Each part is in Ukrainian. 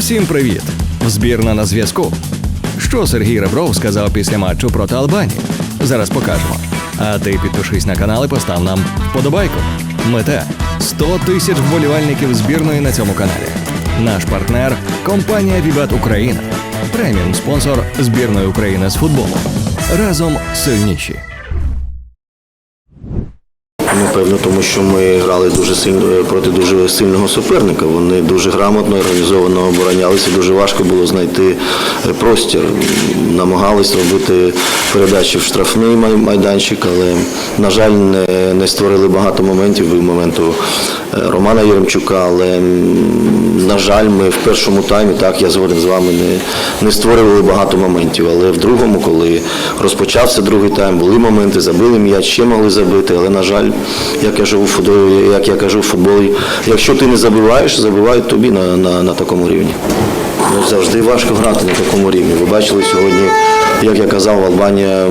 Усім привіт! Збірна на зв'язку. Що Сергій Ребров сказав після матчу проти Албанії? Зараз покажемо. А ти підпишись на канал і постав нам вподобайку. Мета 100 тисяч вболівальників збірної на цьому каналі. Наш партнер компанія Вібат Україна. Преміум спонсор збірної України з футболу. Разом сильніші. Ну, певно, тому що ми грали дуже сильно проти дуже сильного суперника. Вони дуже грамотно, організовано оборонялися. Дуже важко було знайти е, простір. Намагались робити передачі в штрафний майданчик, але, на жаль, не, не створили багато моментів від моменту е, Романа Єремчука. Але, на жаль, ми в першому таймі, так, я згоден з вами, не, не створювали багато моментів. Але в другому, коли розпочався другий тайм, були моменти, забили м'яч, ще могли забити. Але, на жаль, як я живу в футболі, як я кажу в футболі, якщо ти не забиваєш, забивають тобі на, на, на такому рівні. Ну, завжди важко грати на такому рівні. Ви бачили сьогодні, як я казав, Албанія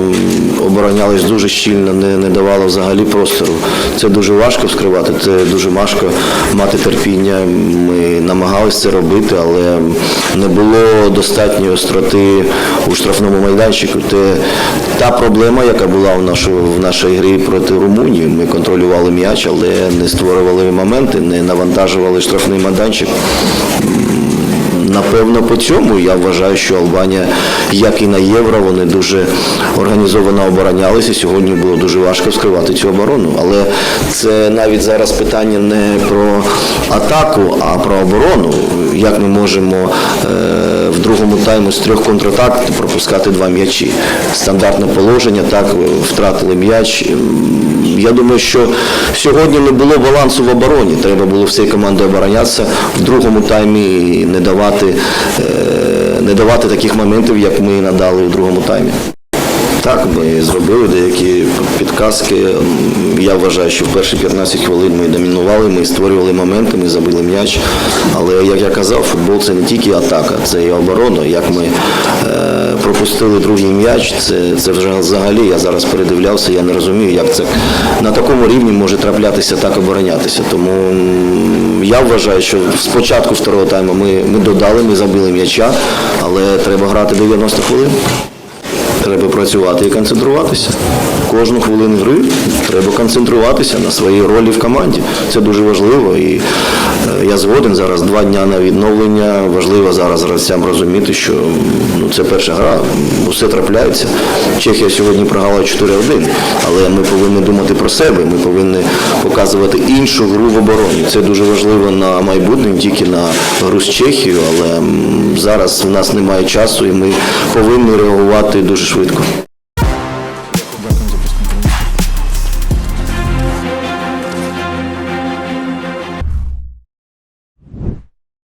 оборонялась дуже щільно, не, не давала взагалі простору. Це дуже важко вскривати, це дуже важко мати терпіння. Ми намагалися це робити, але не було достатньої остроти у штрафному майданчику. Те, та проблема, яка була в, нашу, в нашій грі проти Румунії, ми контролювали м'яч, але не створювали моменти, не навантажували штрафний майданчик. Напевно, по цьому я вважаю, що Албанія, як і на євро, вони дуже організовано оборонялися. Сьогодні було дуже важко скривати цю оборону. Але це навіть зараз питання не про атаку, а про оборону. Як ми можемо е, в другому тайму з трьох контратак пропускати два м'ячі? Стандартне положення, так втратили м'яч. Я думаю, що сьогодні не було балансу в обороні. Треба було всією командою оборонятися в другому таймі і не давати, е, не давати таких моментів, як ми надали в другому таймі. Так, ми зробили деякі підказки. Я вважаю, що в перші 15 хвилин ми домінували, ми створювали моменти, ми забили м'яч. Але як я казав, футбол це не тільки атака, це і оборона. Як ми е, пропустили другий м'яч, це, це вже взагалі я зараз передивлявся, я не розумію, як це на такому рівні може траплятися так оборонятися. Тому я вважаю, що спочатку второго тайму ми, ми додали, ми забили м'яча, але треба грати 90 хвилин. Треба працювати і концентруватися. Кожну хвилину гри треба концентруватися на своїй ролі в команді. Це дуже важливо. І е, я згоден зараз два дня на відновлення. Важливо зараз гравцям розуміти, що ну, це перша гра, усе трапляється. Чехія сьогодні програла 4-1, але ми повинні думати про себе. Ми повинні показувати іншу гру в обороні. Це дуже важливо на майбутнє, тільки на гру з Чехією, але зараз в нас немає часу і ми повинні реагувати дуже швидко.